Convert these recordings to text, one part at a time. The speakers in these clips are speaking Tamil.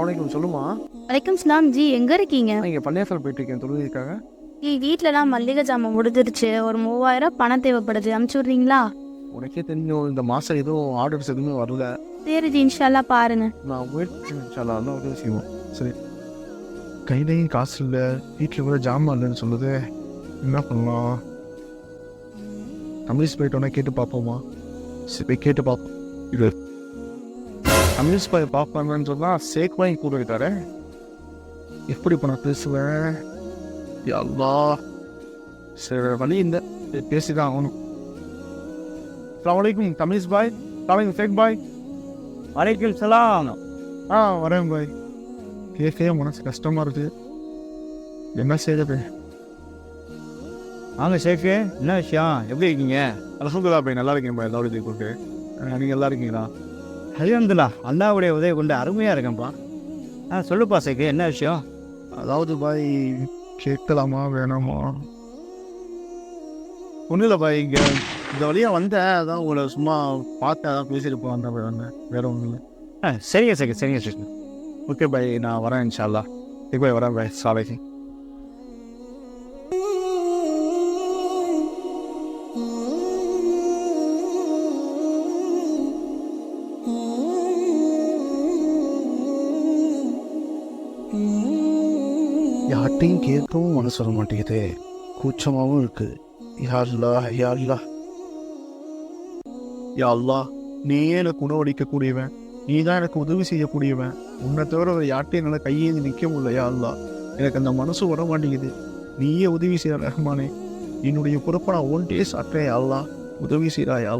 அஸ்லாம் சொல்லுமா? வலைக்கம் சலாம் ஜி எங்க இருக்கீங்க? இங்கே பன்னியாசல் போயிட்டு இருக்கேன் தொழுகைக்காக. ஜி வீட்டிலலாம் மல்லிகை ஜாமான் முடிஞ்சிருச்சு. ஒரு மூவாயிரம் பணம் தேவைப்படுது. அமுச்சு விட்றீங்களா உனக்கே தெரியும் இந்த மாதம் எதுவும் ஆர்டர்ஸ் எதுவுமே வரல. சரி ஜி இன்ஷால்லா பாருங்க. நான் முயற்சி தான் உதவி செய்வோம். சரி. கையிலையும் காசு இல்லை. வீட்டில் கூட ஜாமான் இல்லைன்னு சொல்லுது. என்ன பண்ணலாம்? கம்யூனிஸ்ட் போயிட்டோன்னா கேட்டு பார்ப்போமா சரி போய் கேட்டு பார்ப்போம் இது கம்யூனிஸ்ட் பாய் பார்ப்பாங்கன்னு சொன்னால் சேக் வாங்கி கூட இருக்காரு எப்படி இப்போ நான் பேசுவேன் யா அல்லாஹ். சரி வழி இல்லை பேசி தான் ஆகணும். அஸ்ஸலாமு அலைக்கும் கம்யூனிஸ்ட் பாய். அஸ்ஸலாமு சேக் பாய். வலைக்கும் சலாம். ஆ வரேன் பாய். கேட்கவே மனசு கஷ்டமா இருக்கு. என்ன செய்யறது வாங்க ஷேக்கு என்ன விஷயம்? எப்படி இருக்கீங்க? அலமதுல்லா பாய் நல்லா இருக்கேன் பாய். எல்லா உதவி கொண்டு நீங்கள் நல்லா இருக்கீங்களா? அல்ஹம்துலில்லா அல்லாவுடைய உதவி கொண்டு அருமையாக இருக்கேன்ப்பா. ஆ சொல்லுப்பா ஷேக்கு என்ன விஷயம்? அதாவது பாய் கேட்கலாமா வேணாமா? ஒன்றும் இல்லை பாய் இங்கே இந்த வழியாக வந்தேன். அதான் உங்களை சும்மா பார்த்தேன் அதான் பேசிட்டு போவேன் தான் பாய் வந்தேன் வேற ஒன்றும் இல்லை. ஆ சரிங்க ஷேக்கு சரிங்க ஷேக்கு ஓகே பாய் நான் வரேன் இன்ஷால்லா ஓகே பாய் வரேன் பாய் சாலைக்கு யார்ட்டையும் கேட்கவும் மனசு வர மாட்டேங்குது. கூச்சமாகவும் இருக்கு. யாருலா யாருலா யா நீயே எனக்கு உணவளிக்கக்கூடியவன் நீ தான் எனக்கு உதவி செய்யக்கூடியவன். உன்னை தவிர வேற யார்ட்டையும் என்னால் கையேந்து நிற்க முடியல யா எனக்கு அந்த மனசு வர மாட்டேங்குது. நீயே உதவி செய்ய ரஹ்மானே. என்னுடைய பொறுப்பை நான் ஒன்டே சாட்டேன் யா உதவி செய்கிறா யா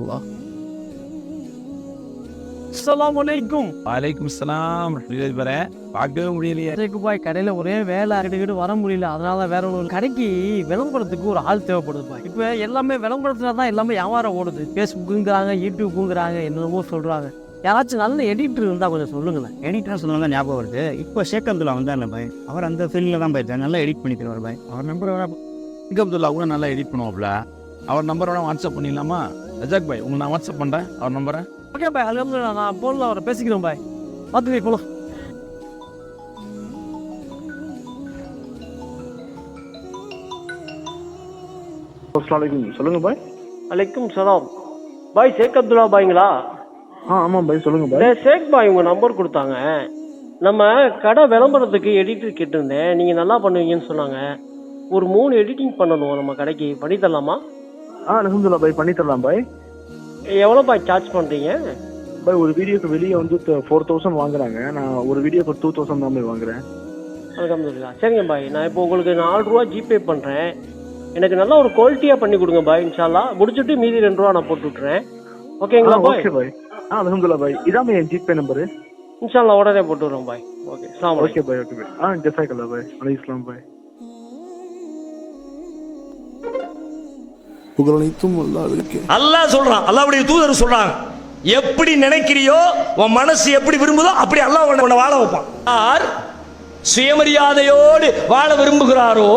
அல்லாஹ் அஸ்ஸலாமு அலைக்கும் வலைக்கும் சலாம் வரேன் பார்க்கவே முடியலையே. கடையில் ஒரே வேலை கிட்ட வர முடியல. அதனால வேற ஒரு கடைக்கு விளம்பரத்துக்கு ஒரு ஆள் தேவைப்படுது பாய் இப்போ எல்லாமே விளம்பரத்துல தான் எல்லாமே வியாபாரம் ஓடுது. ஃபேஸ்புக்குங்கிறாங்க யூடியூப்புங்கிறாங்க என்னென்னமோ சொல்றாங்க. யாராச்சும் நல்ல எடிட்டர் இருந்தால் கொஞ்சம் சொல்லுங்களேன். எடிட்டர் சொன்னதான் ஞாபகம் வருது. இப்போ ஷேக் அப்துல்லா வந்தார்ல பாய். அவர் அந்த ஃபீல்டில் தான் போயிருக்காரு நல்லா எடிட் பண்ணி தருவார் பாய். அவர் நம்பர் இங்க அப்துல்லா கூட நல்லா எடிட் பண்ணுவாப்ல. அவர் நம்பர் வேணா வாட்ஸ்அப் பண்ணிடலாமா? ரஜாக் பாய் உங்களுக்கு நான் வாட்ஸ்அப் பண்ணுறேன் அவர் நம்பரை ஓகே பாய் அது நான் போன்ல அவரை பேசிக்கிறேன் பாய். பார்த்துக்கே போலாம். சொல்லுங்க பாய். அலைக்கும் சலாம். பாய் ஷேக் அப்துல்லா பாய்ங்களா? ஆ ஆமாம் பாய் சொல்லுங்க பாய். ஷேக் பாய் உங்க நம்பர் கொடுத்தாங்க. நம்ம கடை விளம்பரத்துக்கு எடிட்டர் கேட்டிருந்தேன். நீங்க நல்லா பண்ணுவீங்கன்னு சொன்னாங்க. ஒரு மூணு எடிட்டிங் பண்ணணும் நம்ம கடைக்கு. பண்ணி தரலாமா? ஆ அலமதுல்லா பாய் பண்ணி தரலாம் பாய். எவ்வளோ பாய் சார்ஜ் பண்றீங்க? பாய் ஒரு வீடியோக்கு வெளியே வந்து ஃபோர் தௌசண்ட் வாங்குறாங்க. நான் ஒரு வீடியோக்கு டூ தௌசண்ட் தான் பாய் வாங்குறேன். அல்ஹம்துலில்லாஹ் சரிங்க பாய் நான் இப்போ உங்களுக்கு நாலு ரூபா ஜிபே பண்றேன். எனக்கு நல்ல ஒரு குவாலிட்டியா பண்ணி கொடுங்க பாய் இன்ஷால்லா. முடிச்சுட்டு மீதி ரெண்டு ரூபா நான் போட்டு விட்டுறேன். ஓகேங்களா பாய் ஓகே பாய் ஆ அலமதுல்லா பாய் இதான் என் ஜிபே நம்பரு இன்ஷால்லா உடனே போட்டு விடுறேன் பாய் okay okay bye okay bye ஆ ஜசாக்கல்லா பாய் அலை இஸ்லாம் பாய் புகழனைத்தும் அல்லாவிற்கு அல்லாஹ் சொல்றான் அல்லாவுடைய தூதர் சொல்றாங்க எப்படி நினைக்கிறியோ உன் மனசு எப்படி விரும்புதோ அப்படி அல்லாஹ் உன்னை வாழ வைப்பான். யார் சுயமரியாதையோடு வாழ விரும்புகிறாரோ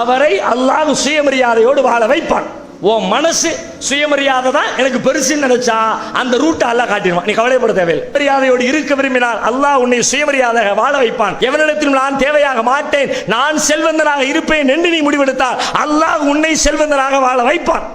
அவரை அல்லாஹ் சுயமரியாதையோடு வாழ வைப்பான். உன் மனசு சுயமரியாதை தான் எனக்கு பெருசுன்னு நினைச்சா அந்த ரூட்டை அல்லா காட்டிடுவான். நீ கவலைப்பட தேவையில்லை. மரியாதையோடு இருக்க விரும்பினால் அல்லாஹ் உன்னை சுயமரியாதை வாழ வைப்பான். எவனிடத்திலும் நான் தேவையாக மாட்டேன் நான் செல்வந்தனாக இருப்பேன் என்று நீ முடிவெடுத்தால் அல்லாஹ் உன்னை செல்வந்தனாக வாழ வைப்பான்.